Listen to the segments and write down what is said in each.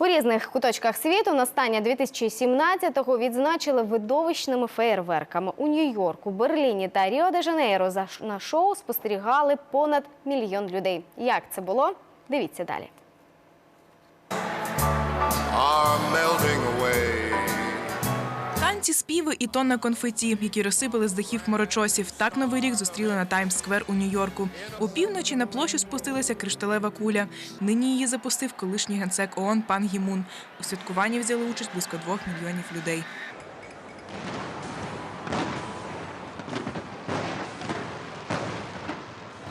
У різних куточках світу настання 2017-го відзначили видовищними феєрверками. У Нью-Йорку, Берліні та Ріо-де-Жанейро за на шоу спостерігали понад мільйон людей. Як це було? Дивіться далі. Танці, співи і тонна конфеті, які розсипали з дахів хмарочосів. Так новий рік зустріли на Таймс-сквер у Нью-Йорку. У півночі на площу спустилася кришталева куля. Нині її запустив колишній генсек ООН пан Гімун. У святкуванні взяли участь близько двох мільйонів людей.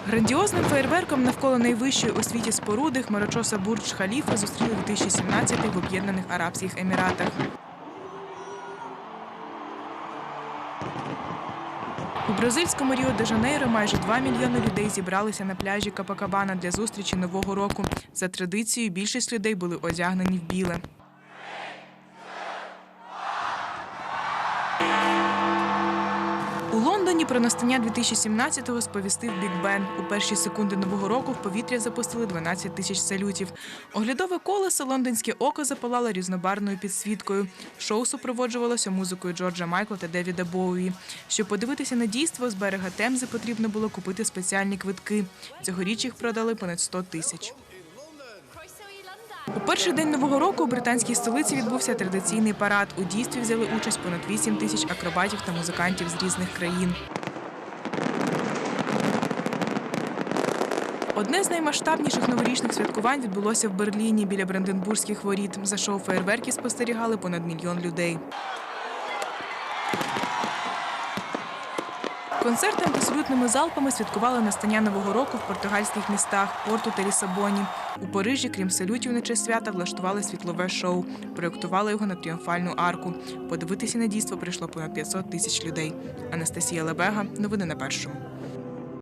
Грандіозним феєрверком навколо найвищої у світі споруди хмарочоса Бурдж Халіфа зустріли 2017 в Об'єднаних Арабських Еміратах. У бразильському Ріо де Жанейро майже 2 мільйони людей зібралися на пляжі Капакабана для зустрічі нового року. За традицією, більшість людей були одягнені в біле. Лондоні про настання 2017-го сповістив Біг Бен. У перші секунди нового року в повітря запустили 12 тисяч салютів. Оглядове колесо лондонське око запалало різнобарною підсвіткою. Шоу супроводжувалося музикою Джорджа Майкла та Девіда Боуї. Щоб подивитися на дійство, з берега Темзи потрібно було купити спеціальні квитки. Цьогоріч їх продали понад 100 тисяч. У перший день нового року у британській столиці відбувся традиційний парад. У дійстві взяли участь понад 8 тисяч акробатів та музикантів з різних країн. Одне з наймасштабніших новорічних святкувань відбулося в Берліні біля Бранденбурзьких воріт. За шоу фейерверків спостерігали понад мільйон людей. Концертами та салютними залпами святкували настання нового року в португальських містах Порту та Лісабоні. У Парижі, крім салютів на честь свята, влаштували світлове шоу. Проєктували його на тріумфальну арку. Подивитися на дійство прийшло понад 500 тисяч людей. Анастасія Лебега. Новини на першому.